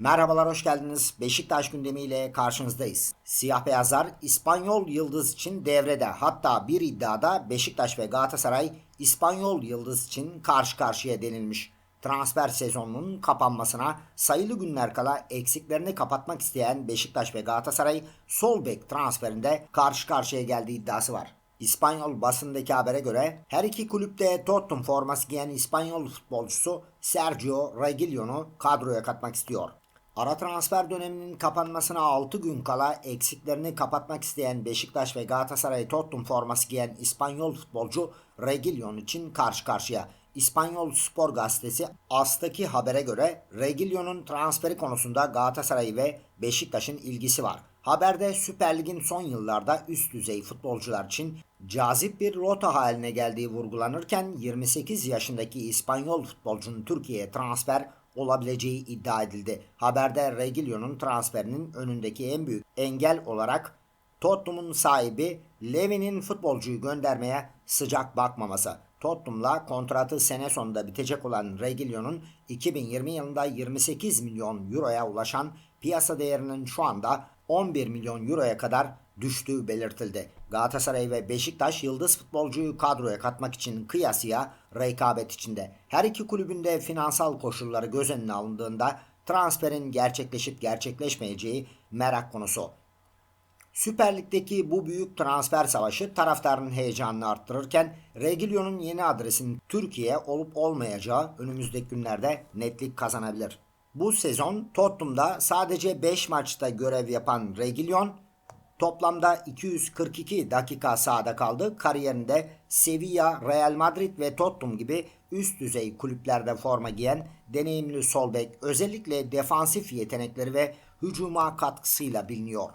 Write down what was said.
Merhabalar hoş geldiniz. Beşiktaş gündemiyle karşınızdayız. Siyah beyazlar İspanyol Yıldız için devrede. Hatta bir iddiada Beşiktaş ve Galatasaray İspanyol Yıldız için karşı karşıya denilmiş. Transfer sezonunun kapanmasına sayılı günler kala eksiklerini kapatmak isteyen Beşiktaş ve Galatasaray sol bek transferinde karşı karşıya geldiği iddiası var. İspanyol basındaki habere göre her iki kulüpte Tottenham forması giyen İspanyol futbolcusu Sergio Reguilon'u kadroya katmak istiyor. Ara transfer döneminin kapanmasına 6 gün kala eksiklerini kapatmak isteyen Beşiktaş ve Galatasaray Tottenham forması giyen İspanyol futbolcu Reguilon için karşı karşıya. İspanyol Spor Gazetesi AS'taki habere göre Reguilon'un transferi konusunda Galatasaray ve Beşiktaş'ın ilgisi var. Haberde Süper Lig'in son yıllarda üst düzey futbolcular için cazip bir rota haline geldiği vurgulanırken 28 yaşındaki İspanyol futbolcunun Türkiye'ye transfer olabileceği iddia edildi. Haberde Reguilon'un transferinin önündeki en büyük engel olarak Tottenham'ın sahibi Levy'nin futbolcuyu göndermeye sıcak bakmaması. Tottenham'la kontratı sene sonunda bitecek olan Reguilon'un 2020 yılında 28 milyon euroya ulaşan piyasa değerinin şu anda 11 milyon euroya kadar düştüğü belirtildi. Galatasaray ve Beşiktaş yıldız futbolcuyu kadroya katmak için kıyasıya rekabet içinde. Her iki kulübün de finansal koşulları göz önüne alındığında transferin gerçekleşip gerçekleşmeyeceği merak konusu. Süper Lig'deki bu büyük transfer savaşı taraftarın heyecanını arttırırken Reguilon'un yeni adresinin Türkiye olup olmayacağı önümüzdeki günlerde netlik kazanabilir. Bu sezon Tottenham'da sadece 5 maçta görev yapan Reguilon toplamda 242 dakika sahada kaldı. Kariyerinde Sevilla, Real Madrid ve Tottenham gibi üst düzey kulüplerde forma giyen deneyimli sol bek özellikle defansif yetenekleri ve hücuma katkısıyla biliniyor.